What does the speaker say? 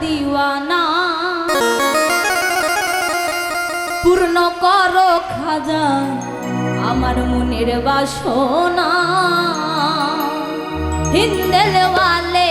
দিওয়ানা পূর্ণ করো খাজা আমার মনের বাসনা হিন্দেলওয়ালে